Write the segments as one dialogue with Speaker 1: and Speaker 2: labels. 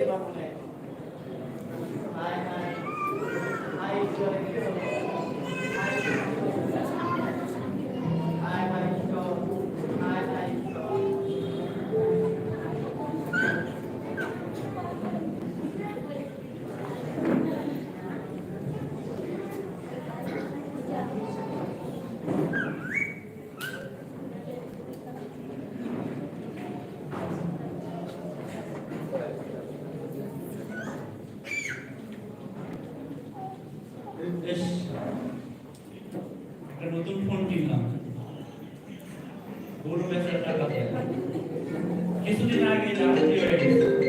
Speaker 1: llevamos a নতুন phone কিনলাম বড় বেচার টাকা কিছুদিন আগে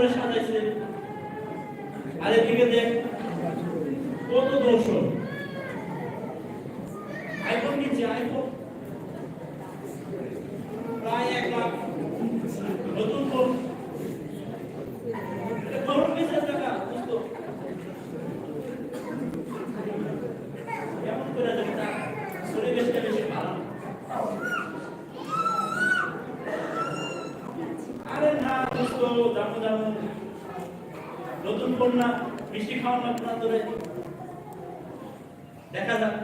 Speaker 1: করে সাজাইছে আর এদিকে দেখ। কত দর্শন আইফোন নিচ্ছে আইফোন? খাওয়ার লাগবে না তোরে দেখা যাক।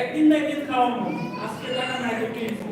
Speaker 1: একদিন না একদিন খাওয়াবো। আজকে টাকা নাই তো কিনছি।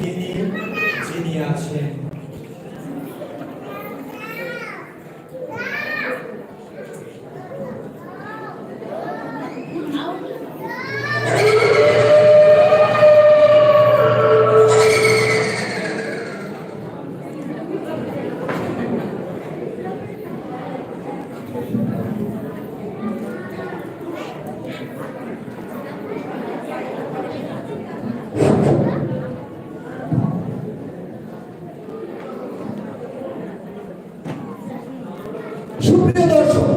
Speaker 1: তিনি যিনি আছেন। সুপ্রিয় দর্শক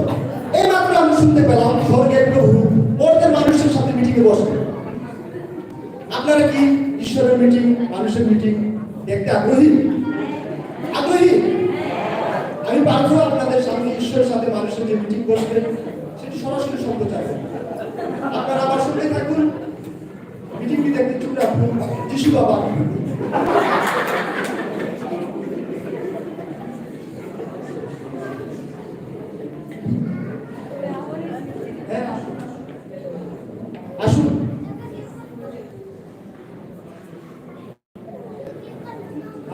Speaker 2: এই
Speaker 3: আমি শুনতে পেলাম
Speaker 4: স্বর্গের প্রভু মর্তের মানুষের সাথে মিটিং এ বসে। আপনারা কি ঈশ্বরের মিটিং মানুষের মিটিং দেখতে আগ্রহী? আগ্রহী? আমি পারব আপনাদের সামনে ঈশ্বরের সাথে মানুষের যে মিটিং বসবে, সেটি সরাসরি সম্প্রচার আপনারা আবার সঙ্গে থাকুন। মিটিংটি দেখতে চুপটা যিশু বাবা।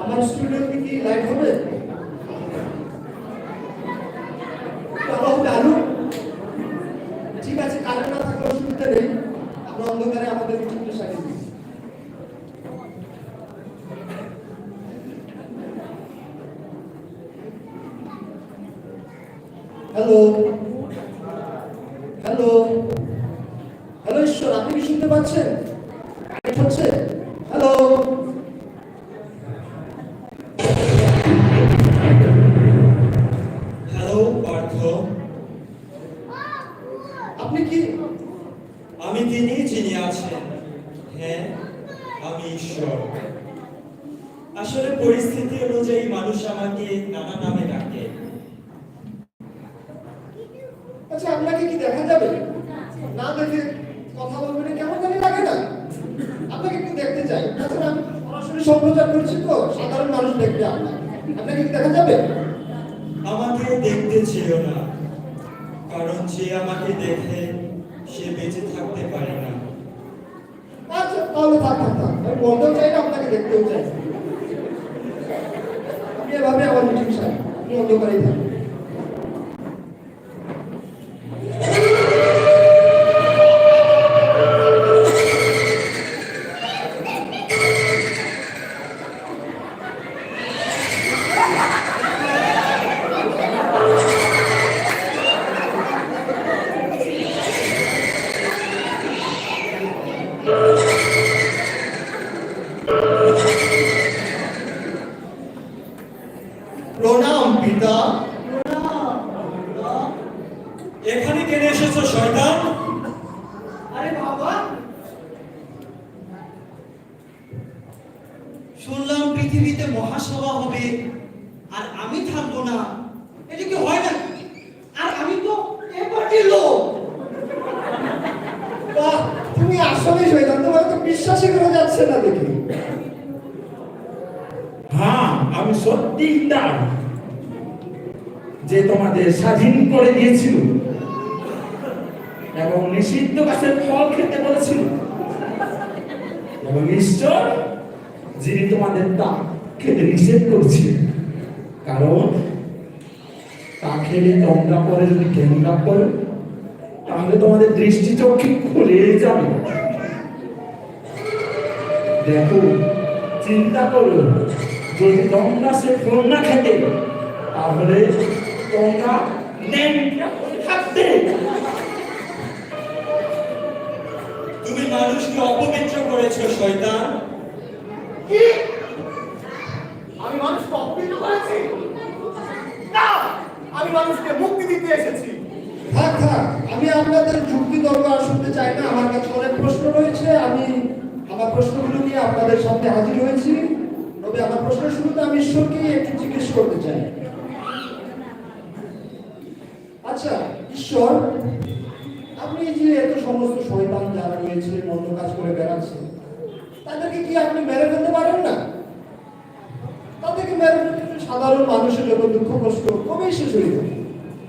Speaker 4: আমার স্টুডিওতে কি লাইট হবে বাবা দারু ঠিক আছে কারেন্ট না থাকলে অসুবিধা নেই আমরা অন্ধকারে আমাদের মিটিংটা সারিয়ে দিই হ্যালো হ্যালো হ্যালো ঈশ্বর আপনি কি শুনতে পাচ্ছেন কানেক্ট হচ্ছে হ্যালো
Speaker 3: হ্যালো পার্থ
Speaker 4: আপনি কি
Speaker 3: আমি তিনি যিনি আছেন হ্যাঁ আমি ঈশ্বর। আসলে পরিস্থিতি অনুযায়ী মানুষ আমাকে নানা নামে ডাকে।
Speaker 4: আচ্ছা আপনাকে কি দেখা যাবে? না দেখে কথা বলবেন কেমন জানি লাগে না। আপনাকে একটু দেখতে চাই। তাছাড়া আমি সরাসরি সম্প্রচার করছি তো সাধারণ মানুষ দেখবে আপনাকে। আপনাকে কি দেখা যাবে?
Speaker 3: আমাকে দেখতে ছিল না কারণ যে আমাকে দেখে সে বেঁচে থাকতে পারে না
Speaker 4: আচ্ছা তাহলে থাক থাক থাক। আমি বলতেও চাই না, আপনাকে দেখতেও চাই। আপনি এভাবে আমার মিটিং সাহেব আপনি অন্ধকারেই থাকুন প্রণাম পিতা
Speaker 3: এখানে কেন এসেছ শয়তান
Speaker 5: আরে বাবা শুনলাম পৃথিবীতে মহাসভা হবে আর আমি থাকব না এটা কি হয় না আর আমি তো এ পার্টির লোক
Speaker 4: বাহ, তুমি আসলে শৈতান তোমার তো বিশ্বাসই করা যাচ্ছে না দেখি
Speaker 2: হ্যাঁ আমি সত্যি তাই যে তোমাদের স্বাধীন করে দিয়েছিল এবং নিষিদ্ধ গাছের ফল খেতে বলেছিল এবং ঈশ্বর যিনি তোমাদের তা খেতে নিষেধ করছে কারণ তা খেলে পরে যদি কেমন করো, তাহলে তোমাদের দৃষ্টি চক্ষু খুলে যাবে। দেখো, চিন্তা করো, যদি তোমরা সে ফল না খেতে, তাহলে তোমরা থাকতে
Speaker 3: মানুষকে অপবিত্র করেছ শয়তান?
Speaker 5: কি? আমি মানুষকে অপবিত্র করেছি? না! আমি মানুষকে মুক্তি দিতে এসেছি।
Speaker 4: থাক থাক আমি আপনাদের যুক্তি তর্ক আর শুনতে চাই না আমার কাছে অনেক প্রশ্ন রয়েছে আমি আমার প্রশ্নগুলো নিয়ে আপনাদের সামনে হাজির হয়েছি। তবে আমার প্রশ্নের শুরুতে আমি ঈশ্বরকে একটু জিজ্ঞেস করতে চাই। আচ্ছা ঈশ্বর আপনি যে এত সমস্ত শয়তান যারা রয়েছে, মন্দ কাজ করে বেড়াচ্ছে, তাদেরকে কি আপনি মেরে ফেলতে পারেন না? তাদেরকে মেরে ফেলতে সাধারণ মানুষের যত দুঃখ কষ্ট কবেই শেষ হয়ে যাবে?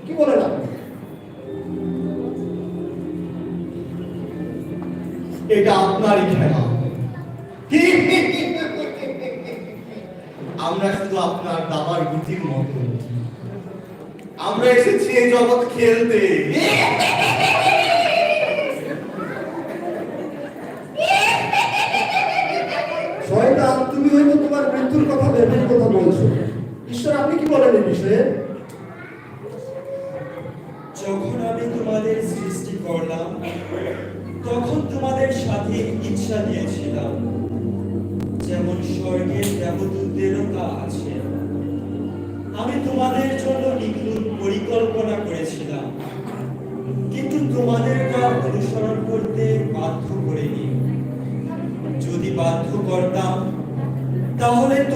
Speaker 4: কি বলেন আপনি?
Speaker 6: এটা আপনারই খেলা? আমরা শুধু আপনার দাবার গুটির মতো। আমরা এসেছি এই জগৎ খেলতে
Speaker 4: শয়তান তুমি হয়তো তোমার মৃত্যুর কথা ভেবে কথা বলছো। ঈশ্বর, আপনি কি বলেন এই বিষয়ে?
Speaker 3: যখন আমি তোমাদের সৃষ্টি করলাম, তখন তোমাদের সাথে ইচ্ছা দিয়েছিলাম। যেমন স্বর্গের দেবদূতদেরও তা আছে। আমি তোমাদের জন্য নিখুঁত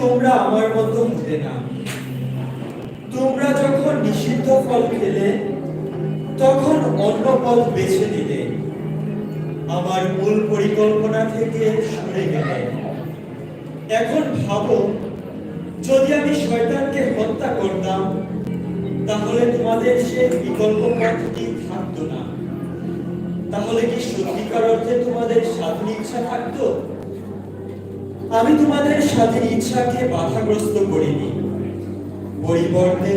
Speaker 3: তোমরা আমার মতো হতে না। তোমরা যখন নিষিদ্ধ ফল খেলে, তখন অন্য পথ বেছে নিলে। আমার মূল পরিকল্পনা থেকে সরে গেলে। এখন ভাবো, যদি আমি শয়তানকে হত্যা করতাম, তাহলে তোমাদের সে বিকল্প পথটি থাকতো না। তাহলে কি সত্যিকার অর্থে তোমাদের স্বাধীন ইচ্ছা থাকতো? আমি তোমাদের সাথে ইচ্ছাকে বাধাগ্রস্ত করিনি। পরিবর্তে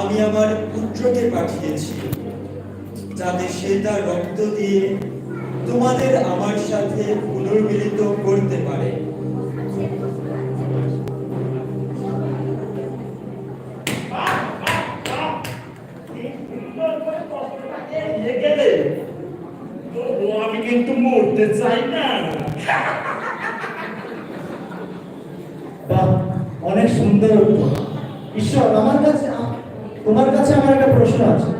Speaker 3: আমি আমার পুত্রকে পাঠিয়েছি, যাতে সে তার রক্ত দিয়ে তোমাদের আমার সাথে পুনর্মিলিত করতে পারে
Speaker 2: নিয়ে গেলে তবু আমি কিন্তু মরতে চাই না
Speaker 4: বাহ অনেক সুন্দর উত্তর। ঈশ্বর আমার কাছে তোমার কাছে আমার একটা প্রশ্ন আছে।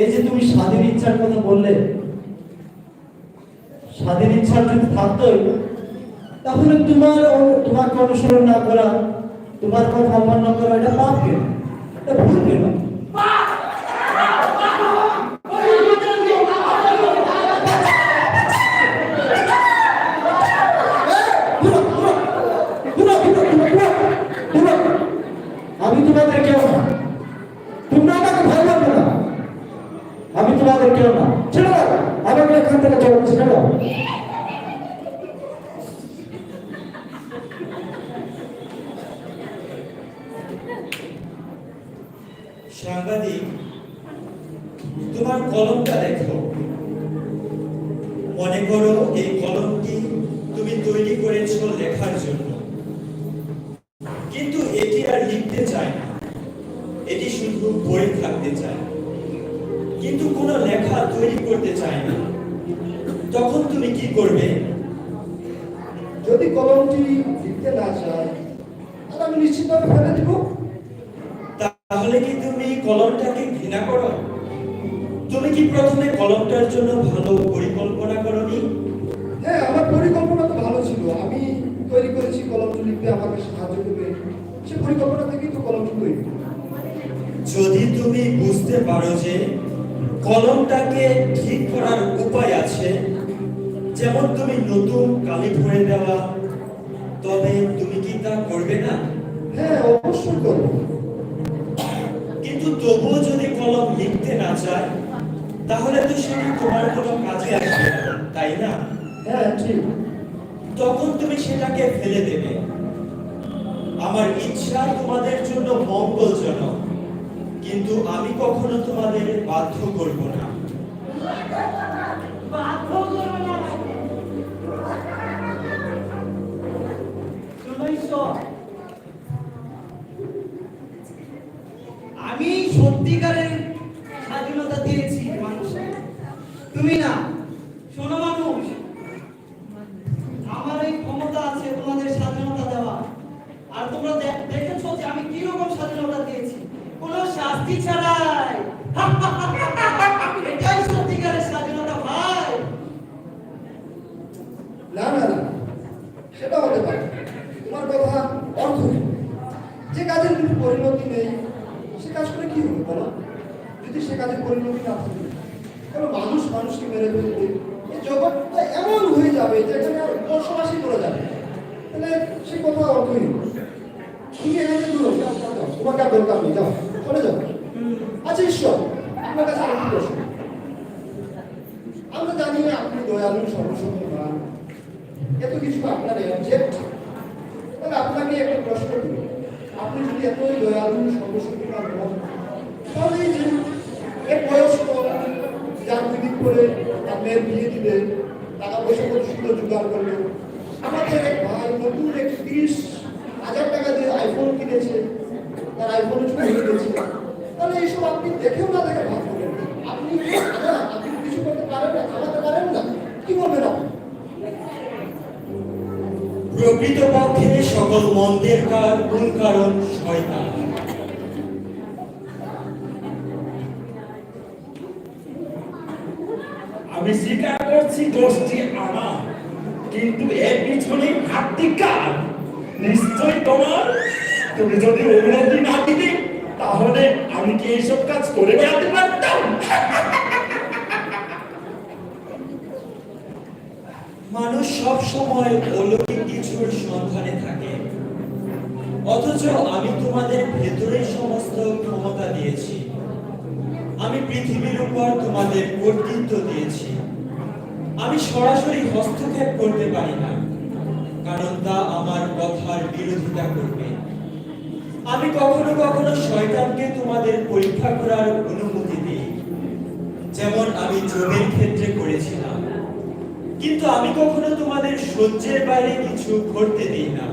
Speaker 4: এই যে তুমি স্বাধীন ইচ্ছার কথা বললে, স্বাধীন ইচ্ছার যদি থাকতোই, তাহলে তোমার তোমাকে অনুসরণ না করা, তোমার কথা অমান্য করা, এটা পাপ কেন? এটা ভুল কেন পুরো, পুরো, পুরো, পুরো, পুরো, পুরো, পুরো। আমি তোমাদের কেউ না তোমরা আমাকে ভালোবাসো না আমি তোমাদের কেউ না ছেড়ে দাও আমাকে এখান থেকে চলো ছেড়ে দাও
Speaker 3: সাংবাদিক তোমার কলমটা দেখো। মনে করো এই কলমটি তুমি তৈরি করেছ লেখার জন্য কিন্তু এটি আর লিখতে চায় না এটি শুধু পড়ে থাকতে চায় কিন্তু কোনো লেখা তৈরি করতে চায় না তখন তুমি কি করবে
Speaker 4: যদি কলমটি লিখতে না চায় তাহলে আমি নিশ্চিতভাবে ফেলে দিব
Speaker 3: তাহলে কি তুমি কলমটাকে ঘৃণা করো। তুমি কি প্রথমে কলমটার জন্য ভালো পরিকল্পনা করনি?
Speaker 4: হ্যাঁ আমার পরিকল্পনা তো ভালো ছিল। আমি তৈরি করেছি কলমটি লিখতে আমাকে সাহায্য করবে। সে পরিকল্পনা থেকেই তো কলমটি তৈরি।
Speaker 3: যদি তুমি বুঝতে পারো যে কলমটাকে ঠিক করার উপায় আছে যেমন তুমি নতুন কালি ভরে দেওয়া তবে তুমি কি তা করবে না?
Speaker 4: হ্যাঁ অবশ্যই করব।
Speaker 3: তবুও যদি কলম লিখতে না চায় তাহলে তো সেটি তোমার কোনো কাজে আসবে না তাই না?
Speaker 4: হ্যাঁ ঠিক।
Speaker 3: তখন তুমি সেটাকে ফেলে দেবে। আমার ইচ্ছা তোমাদের জন্য মঙ্গলজনক কিন্তু আমি কখনো তোমাদের বাধ্য করব না।
Speaker 5: শোনো ঈশ্বর, আমি সত্যিকারের স্বাধীনতা দিয়েছি মানুষকে তুমি না, শোনো মানুষ, আমার এই ক্ষমতা আছে তোমাদের স্বাধীনতা দেওয়া। আর তোমরা দেখেছ যে আমি কি রকম স্বাধীনতা দিয়েছি। কোনো শাস্তি ছাড়াই এটাই সত্যিকারের স্বাধীনতা ভাই
Speaker 4: না না না সেটা হতে পারে তোমার কথা অর্থহীন যে কাজের কোনো পরিণতি নেই সে কাজ করে কি হবে বলো যদি সে কাজের পরিণতি না থাকে তাহলে মানুষ মানুষকে মেরে ফেলবে এই জগৎটা এমন হয়ে যাবে যেখানে আর বসবাসই করে যাবে তাহলে সে কথা অর্থহীন তুমি এখানে দূর যাও যাও, যাও। তোমাকে আর দরকার নেই যাও চলে যাও আচ্ছা ঈশ্বর আপনার কাছে আরেকটি প্রশ্ন আমরা জানি আপনি দয়ালু সর্বশক্তিমান এত কিছু আপনার অবজেক্ট তাহলে আপনাকে একটা প্রশ্ন করি আপনি যদি এতই দয়ালু, সর্বশক্তিমান হন, তাহলে এই যে এক বয়স্ক যার দুদিন করে তার মেয়ের বিয়ে দিবে, টাকা পয়সা কত সুন্দর জোগাড় করল আমাদের এক ভাই নতুন এক তিরিশ হাজার টাকা দিয়ে আইফোন কিনেছে, তার আইফোন হয়ে গেছে তাহলে এইসব আপনি দেখেও না দেখে ভাব করেন আপনি না, আপনি কিছু করতে পারেন না থামাতে পারেন না কি বলবেন আপনি
Speaker 3: প্রকৃতপক্ষে সকল মন্দের কার কারণ? শয়তান।
Speaker 2: আমি স্বীকার করছি দোষটি আমার, কিন্তু এর পিছনে ঘাটতি নিশ্চয় তোমার। তুমি যদি অনুমতি না দিতে, তাহলে আমি কি এইসব কাজ করে বেড়াতে পারতাম?
Speaker 3: মানুষ সব সময় কিছুর সন্ধানে থাকে। অথচ আমি তোমাদের ভেতরে সমস্ত ক্ষমতা দিয়েছি। আমি পৃথিবীর উপর তোমাদের কর্তৃত্ব দিয়েছি। আমি সরাসরি হস্তক্ষেপ করতে পারি না, কারণ তা আমার কথার বিরোধিতা করবে। আমি কখনো কখনো শয়তানকে তোমাদের পরীক্ষা করার অনুমতি দিই, যেমন আমি জমির ক্ষেত্রে করেছিলাম। কিন্তু আমি কখনো তোমাদের সহ্যের বাইরে কিছু করতে দিই না।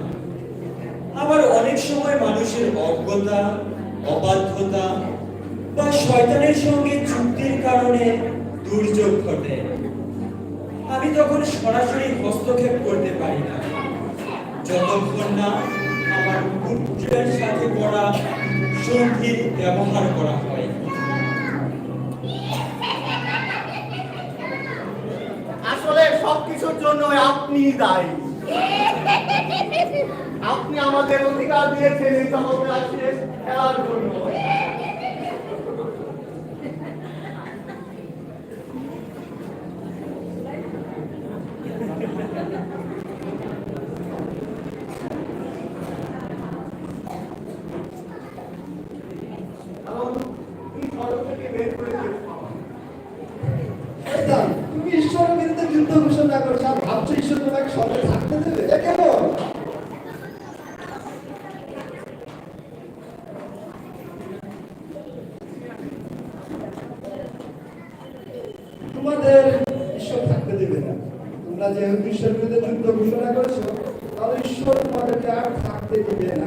Speaker 3: আবার অনেক সময় মানুষের অজ্ঞতা, অবাধ্যতা বা শয়তানের সঙ্গে চুক্তির কারণে দুর্যোগ ঘটে। আমি তখন সরাসরি হস্তক্ষেপ করতে পারি না। যতক্ষণ না আমার পুত্রের সাথে করা সন্ধির ব্যবহার করা হয়।
Speaker 6: সবকিছুর জন্য আপনি দায়ী। আপনি আমাদের অধিকার দিয়েছেন এই জন্য কারণ এই ঘর থেকে বের করে দিয়েছে বাবা।
Speaker 4: শয়তান, তুমি ঈশ্বরের বিরুদ্ধে যুদ্ধ ঘোষণা করছ আর ভাবছ ঈশ্বর তোমাকে সঙ্গে থাকতে দেবে এ কেমন তোমাদের ঈশ্বর থাকতে দেবে না যেহেতু ঈশ্বরের বিরুদ্ধে যুদ্ধ ঘোষণা করেছ তাহলে ঈশ্বর তোমাদেরকে আর থাকতে দেবে না।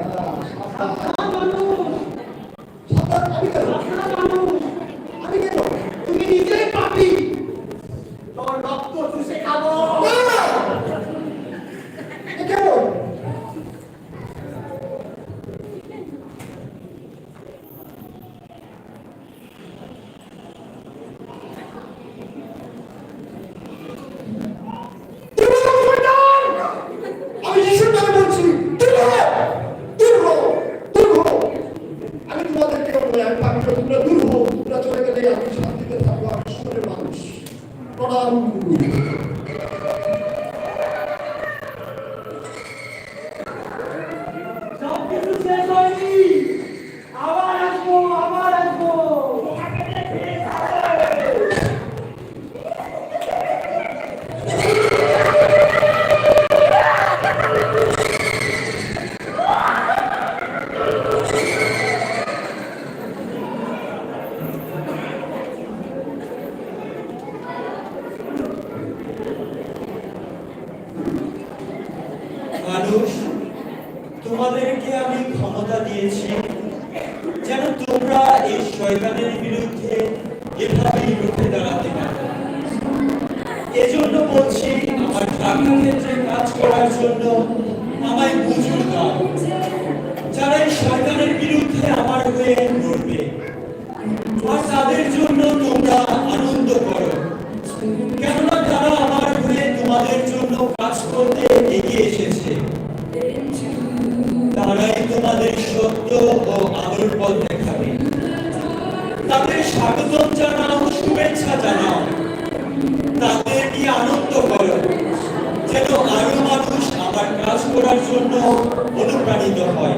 Speaker 3: তোমাদের জন্য কাজ করতে এগিয়ে এসেছে। তারাই তোমাদের সত্য ও আলোর পথ দেখাবে। তাদের স্বাগতম জানাও, শুভেচ্ছা জানাও। তাদের নিয়ে আনন্দ করো। যেন আরও মানুষ আমার কাজ করার জন্য অনুপ্রাণিত হয়।